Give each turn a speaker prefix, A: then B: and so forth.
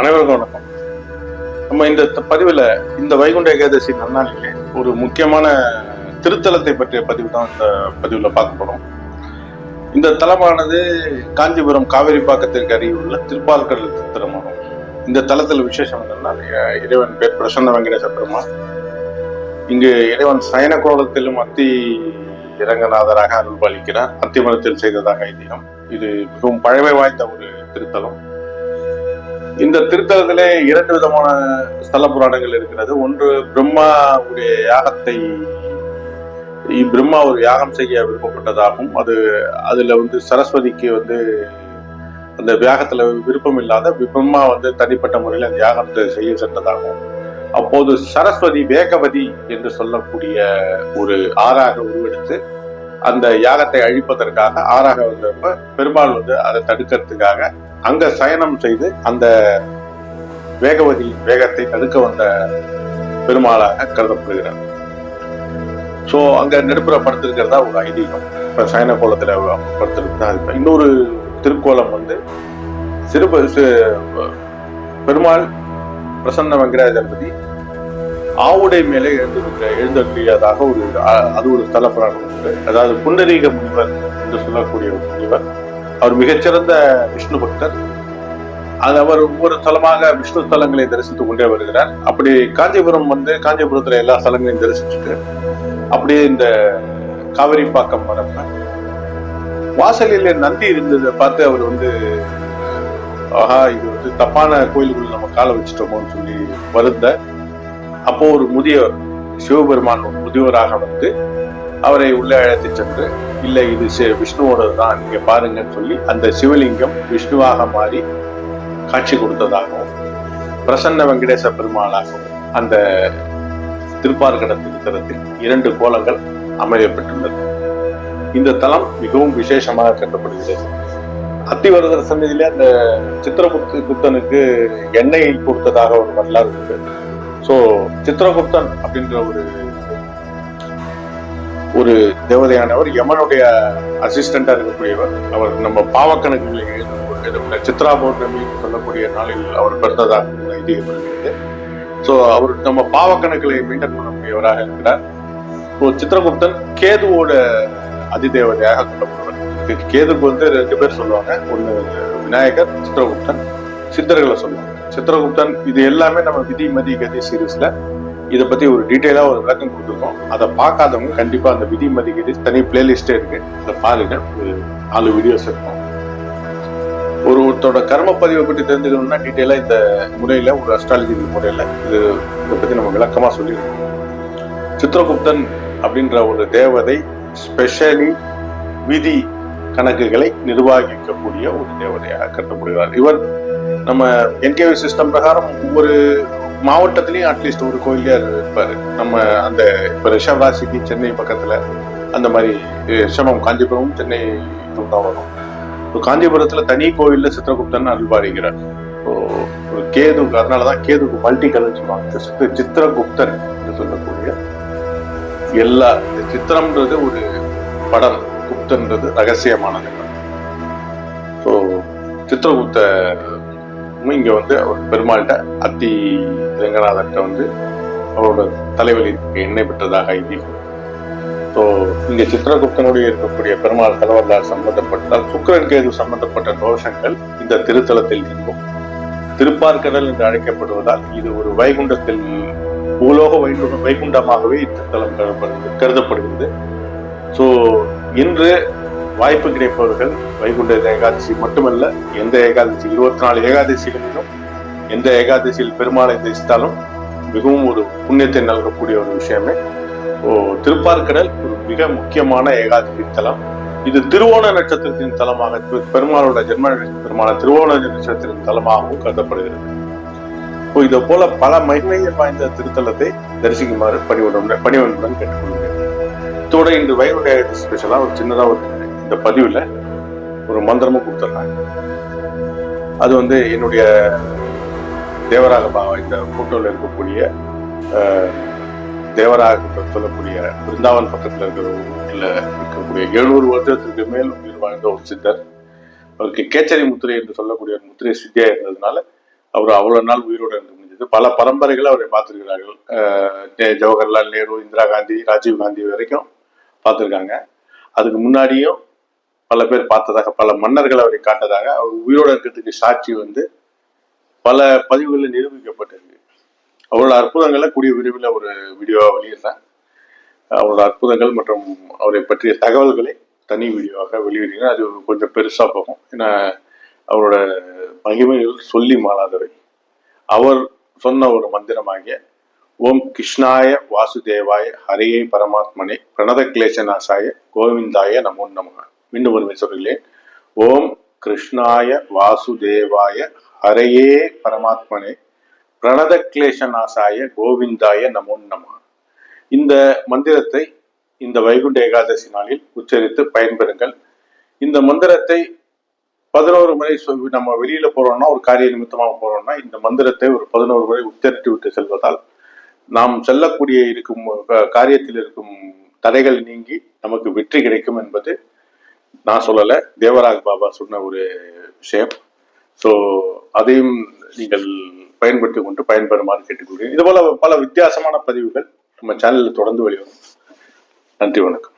A: அனைவருக்கும் வணக்கம். நம்ம இந்த பதிவில் பதிவுல இந்த வைகுண்ட ஏகாதசி நன்னாளிலே ஒரு முக்கியமான திருத்தலத்தை பற்றிய பதிவு தான் இந்த பதிவுல பார்க்க போறோம். இந்த தலமானது காஞ்சிபுரம் காவிரி பாக்கத்திற்கு அருகில் உள்ள திருப்பால்கடல் திருத்தலமாகும். இந்த தலத்தில் விசேஷம் என்னன்னா இறைவன் பேர் பிரசன்ன வெங்கடேச பெருமாள். இங்கு இறைவன் சயன கோலத்திலும் அத்தி இரங்கநாதராக அருள்பாலிக்கிறார். அத்திமரத்தில் செய்ததாக ஐதீகம். இது மிகவும் பழமை வாய்ந்த ஒரு திருத்தலம். இந்த திருத்தலத்திலே இரண்டு விதமான ஸ்தல புராணங்கள் இருக்கிறது. ஒன்று பிரம்மாவுடைய யாகத்தை பிரம்மா ஒரு யாகம் செய்ய விருப்பப்பட்டதாகவும் அது அதுல வந்து சரஸ்வதிக்கு வந்து அந்த யாகத்துல விருப்பம் இல்லாத பிரம்மா வந்து தனிப்பட்ட முறையில் அந்த யாகத்தை செய்ய சென்றதாகவும் அப்போது சரஸ்வதி வேகவதி என்று சொல்லக்கூடிய ஒரு ஆறாக உருவெடுத்து அந்த யாகத்தை அழிப்பதற்காக ஆறாக வந்தப்ப பெருமாள் வந்து அதை தடுக்கிறதுக்காக அங்க சயனம் செய்து அந்த வேகவதி வேகத்தை தடுக்க வந்த பெருமாளாக கருதப்படுகிறார் ஸோ அங்க நெருப்புற படுத்திருக்கிறதா ஒரு ஐதீகம் இப்ப சயன கோலத்துல படுத்திருக்கிறதா அது. இன்னொரு திருக்கோலம் வந்து சிறுப பெருமாள் பிரசன்ன வெங்கடாஜலபதி ஆவுடை மேலே எழுந்திருக்கிற எழுந்தருளியதாக ஒரு அது ஒரு தலப்பரான உண்டு. அதாவது புண்டரீக முனிவர் என்று சொல்லக்கூடிய ஒரு முனிவர். அவர் மிகச்சிறந்த விஷ்ணு பக்தர். அது அவர் ஒவ்வொரு ஸ்தலமாக விஷ்ணு ஸ்தலங்களை தரிசித்துக் கொண்டே வருகிறார். அப்படி காஞ்சிபுரம் வந்து காஞ்சிபுரத்துல எல்லா ஸ்தலங்களையும் தரிசிச்சுட்டு அப்படியே இந்த காவிரி பாக்கம் வரப்ப வாசலில் நந்தி இருந்ததை பார்த்து அவர் வந்து ஆஹா இது வந்து தப்பான கோயிலுக்குள்ள நம்ம காலை வச்சுட்டோமோன்னு சொல்லி வருந்த அப்போ ஒரு முதியோர் சிவபெருமான் ஒரு முதியவராக வந்து அவரை உள்ளே அழைத்து சென்று இல்லை இது சி- விஷ்ணுவோடது தான் நீங்க பாருங்கன்னு சொல்லி அந்த சிவலிங்கம் விஷ்ணுவாக மாறி காட்சி கொடுத்ததாகவும் பிரசன்ன வெங்கடேச பெருமாளாகவும் அந்த திருப்பார்கட திருத்தலத்தில் இரண்டு கோலங்கள் அமையப்பட்டுள்ளது இந்த தலம் மிகவும் விசேஷமாக கருதப்படுகிறது அத்திவரதர் சன்னதியிலே அந்த சித்திரகுப்த குப்தனுக்கு எண்ணெய் கொடுத்ததாக ஒரு வரலாறு உண்டு. ஸோ சித்திரகுப்தன் அப்படின்ற ஒரு ஒரு தேவதையானவர் யமனுடைய அசிஸ்டண்டா இருக்கக்கூடியவர். அவர் நம்ம பாவக்கணக்குகளை எழுதும் சித்ரா பௌர்ணமி சொல்லக்கூடிய நாளில் அவர் பிறந்ததாக ஒரு ஸோ அவர் நம்ம பாவக்கணக்குகளை மீண்டும் பண்ணக்கூடியவராக இருக்கிறார். ஸோ சித்திரகுப்தன் கேதுவோட அதிதேவதையாக கொள்ளப்படுவார். கேதுக்கு வந்து ரெண்டு பேர் சொல்லுவாங்க. ஒன்று விநாயகர் சித்திரகுப்தன் சித்தர்களை சொல்லுவாங்க சித்திரகுப்தன் இது எல்லாமே நம்ம விதி மதி கதி சீரீஸ்ல இதை பத்தி ஒரு டீட்டெயிலா ஒரு விளக்கம் கொடுத்துருக்கோம். அதை பார்க்காதவங்க கண்டிப்பா அந்த விதி மதி கதி தனி பிளேலிஸ்டே இருக்கு. அதை பாருங்க. ஒரு நாலு வீடியோஸ் இருக்கும். ஒரு ஒருத்தரோட கர்ம பதிவை பற்றி தெரிஞ்சுக்கணும்னா டீட்டெயிலா இந்த முறையில ஒரு அஸ்ட்ராலஜி முறையில இது இதை பத்தி நம்ம விளக்கமா சொல்லியிருக்கோம் சித்திரகுப்தன் அப்படின்ற ஒரு தேவதை ஸ்பெஷலி விதி கணக்குகளை நிர்வகிக்கக்கூடிய ஒரு தேவதையாக கருதப்படுகிறார். இவர் நம்ம என்கேவி சிஸ்டம் பிரகாரம் ஒவ்வொரு மாவட்டத்திலையும் அட்லீஸ்ட் ஒரு கோயிலே இருப்பார். நம்ம அந்த இப்போ ரிஷப் ராசிக்கு சென்னை பக்கத்தில் அந்த மாதிரி ரிஷபம் காஞ்சிபுரம் சென்னை தான் வரும். இப்போ காஞ்சிபுரத்தில் தனி கோயிலில் சித்திரகுப்தன் அல்பாரிக்கிறார் இப்போ ஒரு அதனால தான் கேதுக்கு மல்டி கலர் சொல்லுவாங்க சித்த- சித்திரகுப்தன் என்று சொல்லக்கூடிய எல்லா சித்திரம்ன்றது ஒரு படம். குப்தன்றது ரகசியமானது. ஸோ சித்திரகுப்த இங்கே வந்து அவர் பெருமாள்கிட்ட அத்தி ரங்கநாதர்கிட்ட வந்து அவரோட தலைவலிக்கு எண்ணெய் பெற்றதாக ஐதீகம். ஸோ இங்கே சித்திரகுப்தனுடைய இருக்கக்கூடிய பெருமாள் தலைவர்களால் சம்பந்தப்பட்டால் சுக்கரன் கேது சம்பந்தப்பட்ட தோஷங்கள் இந்த திருத்தலத்தில் இருக்கும். திருப்பார்கடல் என்று அழைக்கப்படுவதால் இது ஒரு வைகுண்டத்தில் பூலோக வைகுண்ட வைகுண்டமாகவே இத்திருத்தலம் கருதப்படுகிறது. கருதப்படுகிறது ஸோ இன்று வாய்ப்பு கிடைப்பவர்கள் வைகுண்ட ஏகாதசி மட்டுமல்ல எந்த ஏகாதசி இருபத்தி நாலு ஏகாதசிகளிலும் எந்த ஏகாதசியில் பெருமாளை தரிசித்தாலும் மிகவும் ஒரு புண்ணியத்தை நல்கக்கூடிய ஒரு விஷயமே. ஓ திருப்பார்கடல் ஒரு மிக முக்கியமான ஏகாதசி தலம். இது திருவோண நட்சத்திரத்தின் தலமாக பெருமாளோட ஜென்ம நட்சத்திரமான திருவோண நட்சத்திரத்தின் தலமாகவும் கருதப்படுகிறது. இப்போ இதை போல பல மகிமைகள் வாய்ந்த திருத்தலத்தை தரிசிக்குமாறு பணிவுடன் பணிவன்புடன் கேட்டுக்கொள்கிறேன். இதோட இந்த வைகுண்ட ஸ்பெஷலா ஒரு சின்னதா ஒரு இந்த பதிவில் ஒரு மந்திரமும் கொடுத்துட்றாங்க அது வந்து என்னுடைய தேவராக பாவா இந்த ஃபோட்டோவில் இருக்கக்கூடிய தேவராக சொல்லக்கூடிய பிருந்தாவன் பக்கத்தில் இருக்கிற ஊரில் இருக்கக்கூடிய எழுநூறு வருஷத்துக்கு மேல் உயிர் வாழ்ந்த ஒரு சித்தர். அவருக்கு கேச்சரி முத்திரை என்று சொல்லக்கூடிய ஒரு முத்திரை சித்தியா இருந்ததுனால அவர் அவ்வளோ நாள் உயிரோடு இருக்க முடிஞ்சது. பல பரம்பரைகளை அவரை பார்த்துருக்கிறார்கள். ஜவஹர்லால் நேரு இந்திரா காந்தி ராஜீவ் காந்தி வரைக்கும் பார்த்துருக்காங்க. அதுக்கு முன்னாடியும் பல பேர் பார்த்ததாக பல மன்னர்கள் அவரை காட்டதாக அவர் உயிரோடு இருக்கிறதுக்கு சாட்சி வந்து பல பதிவுகளில் நிரூபிக்கப்பட்டிருக்கு. அவரோட அற்புதங்களை கூடிய விரைவில் ஒரு வீடியோவாக வெளியிடுறேன் அவரோட அற்புதங்கள் மற்றும் அவரை பற்றிய தகவல்களை தனி வீடியோவாக வெளியிடுகிறேன் அது கொஞ்சம் பெருசாக போகும் ஏன்னா அவரோட மகிமைகள் சொல்லி மாறாதவை. அவர் சொன்ன ஒரு மந்திரமாகிய ஓம் கிருஷ்ணாய வாசுதேவாய ஹரியை பரமாத்மனே பிரணத கிளேசநாசாய கோவிந்தாய நமோ நமகா மீண்டும் ஒருமை சொல்கிறேன். ஓம் கிருஷ்ணாய வாசுதேவாய ஹரையே பரமாத்மனே. பிரணத கிளேசநாசாய கோவிந்தாய நமோ நம. இந்த மந்திரத்தை இந்த வைகுண்ட ஏகாதசி நாளில் உச்சரித்து பயன்பெறுங்கள். இந்த மந்திரத்தை பதினோரு முறை நம்ம வெளியில போறோம்னா ஒரு காரிய நிமித்தமாக போறோம்னா இந்த மந்திரத்தை ஒரு பதினோரு முறை உச்சரித்து விட்டு செல்வதால் நாம் செல்லக்கூடிய இருக்கும் க- காரியத்தில் இருக்கும் தடைகள் நீங்கி நமக்கு வெற்றி கிடைக்கும் என்பது நான் சொல்லலை தேவராஜ் பாபா சொன்ன ஒரு விஷயம். ஸோ அதையும் நீங்கள் பயன்படுத்தி கொண்டு பயன்பெறுமாறு கேட்டுக்கொள்கிறேன். இது போல பல வித்தியாசமான பதிவுகள் நம்ம சேனலில் தொடர்ந்து வெளிவரும். நன்றி வணக்கம்.